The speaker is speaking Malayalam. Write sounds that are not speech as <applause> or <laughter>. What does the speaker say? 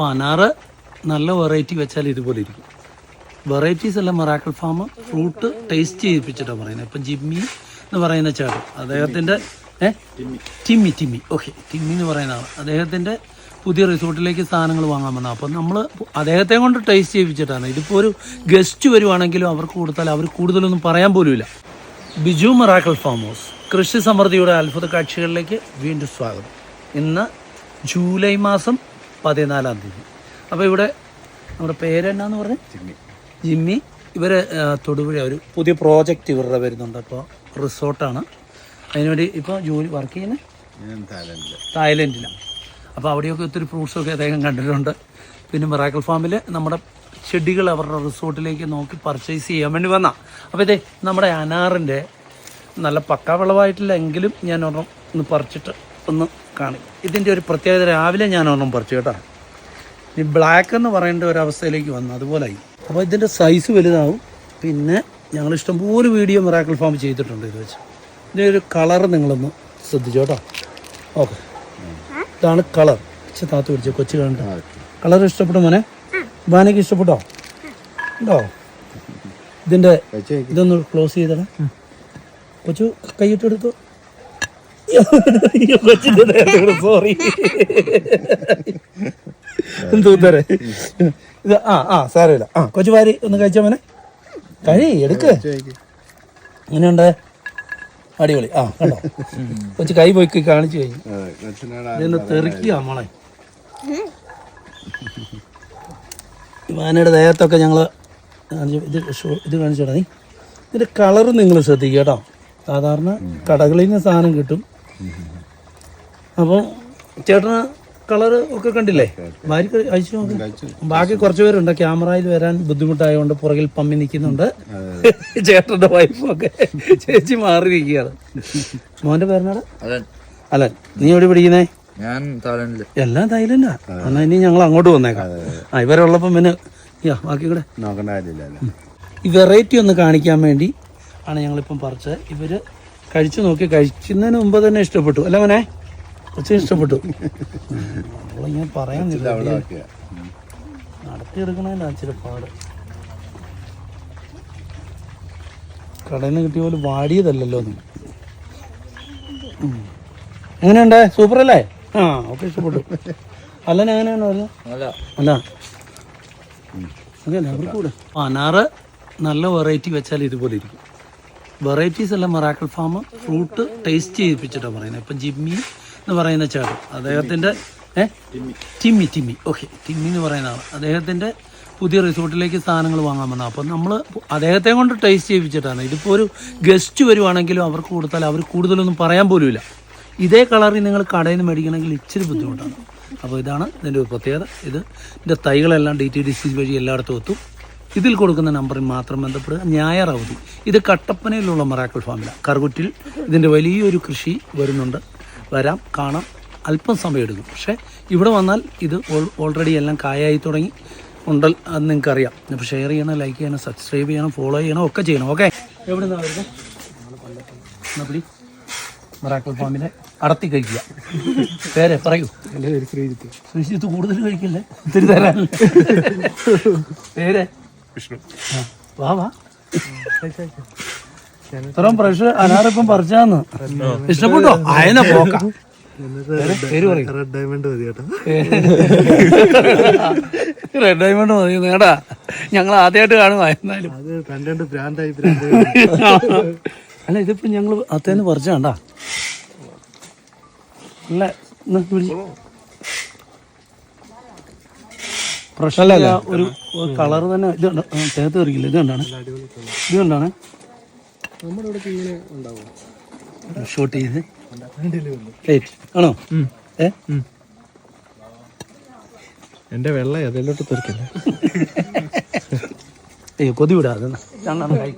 അപ്പോൾ അനാറ് നല്ല വെറൈറ്റി വെച്ചാൽ ഇതുപോലെ ഇരിക്കും. വെറൈറ്റീസ് എല്ലാം മറാക്കൽ ഫാം ഫ്രൂട്ട് ടേസ്റ്റ് ചെയ്യിപ്പിച്ചിട്ടാണ് പറയുന്നത്. ഇപ്പം ജിമ്മി എന്ന് പറയുന്ന ചേട്ടൻ അദ്ദേഹത്തിന്റെ ഏ? ടിമ്മി. ടിമ്മി ഓക്കെ ടിമ്മി എന്ന് പറയുന്ന ആൾ അദ്ദേഹത്തിന്റെ പുതിയ റിസോർട്ടിലേക്ക് സാധനങ്ങൾ വാങ്ങാൻ വന്നത്. അപ്പം നമ്മൾ അദ്ദേഹത്തെ കൊണ്ട് ടേസ്റ്റ് ചെയ്യിപ്പിച്ചിട്ടാണ്. ഇതിപ്പോൾ ഒരു ഗസ്റ്റ് വരുവാണെങ്കിലും അവർക്ക് കൊടുത്താൽ അവർ കൂടുതലൊന്നും പറയാൻ പോലുമില്ല. ബിജു മറാക്കൽ ഫാം ഹൗസ് കൃഷി സമൃദ്ധിയുടെ അത്ഭുത കാഴ്ചകളിലേക്ക് വീണ്ടും സ്വാഗതം. ഇന്ന് ജൂലൈ മാസം പതിനാലാം തീയതി. അപ്പോൾ ഇവിടെ നമ്മുടെ പേരെന്നാന്ന് പറഞ്ഞ്? ജിമ്മി. ജിമ്മി. ഇവർ തൊടുപുഴ ഒരു പുതിയ പ്രോജക്റ്റ് ഇവരുടെ വരുന്നുണ്ട്. അപ്പോൾ റിസോർട്ടാണ്. അതിനുവേണ്ടി ഇപ്പോൾ ജോലി വർക്ക് ചെയ്യുന്നത് തായ്ലൻഡിൽ തായ്ലൻഡിലാണ് അപ്പോൾ അവിടെയൊക്കെ ഒത്തിരി ഫ്രൂട്ട്സൊക്കെ അദ്ദേഹം കണ്ടിട്ടുണ്ട്. പിന്നെ മിറാക്കൽ ഫാമിൽ നമ്മുടെ ചെടികൾ അവരുടെ റിസോർട്ടിലേക്ക് നോക്കി പർച്ചേസ് ചെയ്യാൻ വേണ്ടി വന്ന. അപ്പോൾ ഇതേ നമ്മുടെ അനാറിന്റെ നല്ല പക്കാ വിളവായിട്ടില്ല എങ്കിലും ഞാൻ ഒരെണ്ണം ഒന്ന് പറിച്ചിട്ട് ഒന്ന് കാണിക്കും ഇതിന്റെ ഒരു പ്രത്യേകത രാവിലെ ഞാൻ ഒന്നും പറിച്ചു കേട്ടോ. ഈ ബ്ലാക്ക് എന്ന് പറയേണ്ട ഒരു അവസ്ഥയിലേക്ക് വന്നു. അതുപോലെ ആയി അപ്പോൾ ഇതിന്റെ സൈസ് വലുതാവും. പിന്നെ ഞങ്ങൾ ഇഷ്ടംപോലെ വീഡിയോ മിറാക്കിൾ ഫാം ചെയ്തിട്ടുണ്ട് ഇത് വെച്ച്. ഇതിന്റെ ഒരു കളർ നിങ്ങളൊന്ന് ശ്രദ്ധിച്ചു കേട്ടോ. ഓക്കെ. ഇതാണ് കളർ പക്ഷെ താത്ത് പിടിച്ച കൊച്ചു കണ്ട? കളർ ഇഷ്ടപ്പെട്ടു മോനെ? ബാനയ്ക്ക് ഇഷ്ടപ്പെട്ടോ? ഉണ്ടോ? ഇതിന്റെ ഇതൊന്ന് ക്ലോസ് ചെയ്തടാ. കൊച്ചു കൈയിട്ടെടുത്തു കൊച്ചിന്റെ സോറി എന്തൂത്തരെ ഇത് ആ ആ സാരമില്ല ആ കൊച്ചു വാരി ഒന്ന് കഴിച്ചാ മോനെ കഴി എടുക്ക് എങ്ങനെയുണ്ട് അടിപൊളി ആ കണ്ടോ കൊച്ചു കൈ പോയി കാണിച്ചു കഴിഞ്ഞു ഇതൊന്ന് തെറിക്കുക മോളെ മാനയുടെ ദേഹത്തൊക്കെ ഞങ്ങൾ ഇത് ഇത് കാണിച്ചോടാ നീ ഇതിന്റെ കളർ നിങ്ങൾ ശ്രദ്ധിക്കുക കേട്ടോ സാധാരണ കടകളിൽ നിന്ന് സാധനം കിട്ടും. അപ്പോൾ ചേട്ടന് കളർ ഒക്കെ കണ്ടില്ലേ? അയച്ചു നോക്ക്. ബാക്കി കുറച്ച് പേരുണ്ട്. ക്യാമറയിൽ വരാൻ ബുദ്ധിമുട്ടായതുകൊണ്ട് പുറകിൽ പമ്മി നിൽക്കുന്നുണ്ട്. <laughs> ചേട്ടന്റെ വൈഫൊക്കെ ചേച്ചി മാറി നിൽക്കുകയാണ് മോന്റെ പേരനാട് അല്ല നീ എവിടെ പിടിക്കുന്നേ ഞാൻ തായ്ലൻഡിൽ. എല്ലാം തൈലൻഡാ എന്നാ ഇനി ഞങ്ങൾ അങ്ങോട്ട് വന്നേക്കാം. ആ ഇവരുള്ളപ്പം പിന്നെ യാ ബാക്കി കൂടെ. നോക്കേണ്ട ഈ വെറൈറ്റി ഒന്ന് കാണിക്കാൻ വേണ്ടി ആണ് ഞങ്ങളിപ്പം പറിച്ചത്. ഇവർ കഴിച്ചു നോക്കി കഴിക്കുന്നതിന് മുമ്പ് തന്നെ ഇഷ്ടപ്പെട്ടു. അല്ല മോനെ? കൊച്ചു ഇഷ്ടപ്പെട്ടു. ഞാൻ പറയാനില്ല ഇച്ചിരി പാട്. കടയിൽ നിന്ന് കിട്ടിയ പോലെ വാടിയതല്ലല്ലോ നീ ഉം. എങ്ങനെയുണ്ട്? സൂപ്പർ അല്ലേ ആ ഓക്കെ ഇഷ്ടപ്പെട്ടു. അല്ല എങ്ങനെയാണ് അല്ല. അല്ല. അതല്ല അവർക്ക് കൂടെ. അനാറ് നല്ല വെറൈറ്റി വെച്ചാൽ ഇതുപോലെ ഇരിക്കും. വെറൈറ്റീസ് എല്ലാം മറാക്കൽ ഫാം ഫ്രൂട്ട് ടേസ്റ്റ് ചെയ്യിപ്പിച്ചിട്ടാണ് പറയുന്നത്. ഇപ്പം ജിമ്മി എന്ന് പറയുന്ന ചേട്ടൻ അദ്ദേഹത്തിന്റെ ടിമ്മി. ടിമ്മി ഓക്കെ ടിമ്മി എന്ന് പറയുന്ന ആൾ അദ്ദേഹത്തിന്റെ പുതിയ റിസോർട്ടിലേക്ക് സാധനങ്ങൾ വാങ്ങാൻ വന്നത്. അപ്പം നമ്മൾ അദ്ദേഹത്തെ കൊണ്ട് ടേസ്റ്റ് ചെയ്യിപ്പിച്ചിട്ടാണ്. ഇതിപ്പോൾ ഒരു ഗസ്റ്റ് വരുവാണെങ്കിലും അവർക്ക് കൊടുത്താൽ അവർ കൂടുതലൊന്നും പറയാൻ പോലുമില്ല. ഇതേ കളറിൽ നിങ്ങൾ കടയിൽ നിന്ന് മേടിക്കണമെങ്കിൽ ഇച്ചിരി ബുദ്ധിമുട്ടാണ്. അപ്പോൾ ഇതാണ് ഇതിന്റെ ഒരു പ്രത്യേകത. ഇത് ഇതിന്റെ തൈകളെല്ലാം ഡി ടി ഡി സി വഴി എല്ലായിടത്തും എത്തും. ഇതിൽ കൊടുക്കുന്ന നമ്പറിൽ മാത്രം ബന്ധപ്പെടുക. ഞായർ അവധി ഇത് കട്ടപ്പനയിലുള്ള മറാക്കൽ ഫാമില. കറുകുറ്റിൽ ഇതിന്റെ വലിയൊരു കൃഷി വരുന്നുണ്ട്. വരാം കാണാം. അല്പം സമയം എടുക്കും. പക്ഷേ ഇവിടെ വന്നാൽ ഇത് ഓൾറെഡി എല്ലാം കായായി തുടങ്ങി. ഉണ്ടൽ അത് നിങ്ങൾക്കറിയാം. അപ്പോൾ ഷെയർ ചെയ്യണം ലൈക്ക് ചെയ്യണം സബ്സ്ക്രൈബ് ചെയ്യണം ഫോളോ ചെയ്യണം ഒക്കെ ചെയ്യണം ഓക്കെ എവിടെ നിന്നാണ് വരുന്നത് മറാക്കൽ ഫാമിലെ അടത്തി കഴിക്കുക. പേരെ പറയൂ. ശ്രീജിത്ത്. ശ്രീജിത്ത് കൂടുതൽ കഴിക്കില്ലേ? ഒത്തിരി പേര്? വിഷ്ണു. വാ വാ. ഇത്രയും പ്രഷർ അനാറിപ്പം പറിച്ചാന്ന്. ഇഷ്ടപ്പെട്ടോ? അയന പോക്ക. റെഡ് ഡയമണ്ട് മതി കേട്ടോ. റെഡ് ഡയമണ്ട് മതി. നേടാ ഞങ്ങൾ ആദ്യമായിട്ട് കാണും എന്നാലും അത് കണ്ടണ്ട് ബ്രാൻഡായി ബ്രാൻഡ് അല്ല ഇതിപ്പോ ഞങ്ങൾ അത്തേന്ന് പറിച്ചാണ്ടാ? അല്ല? പ്രശ്നമല്ല. ഒരു കളർ തന്നെ ഇത് ചേർത്ത് കറിക്കില്ല ഇത് കണ്ടാണ്. ഇത് കണ്ടാണ്. ഷൂട്ട് ചെയ്ത്. പ്ലേറ്റ് ആണോ? ഏ? എന്റെ വെള്ള അതിലോട്ട് തെറിക്കല്ലേ? <laughs> അയ്യോ കൊതി വിടാതെ രണ്ടെണ്ണം കഴി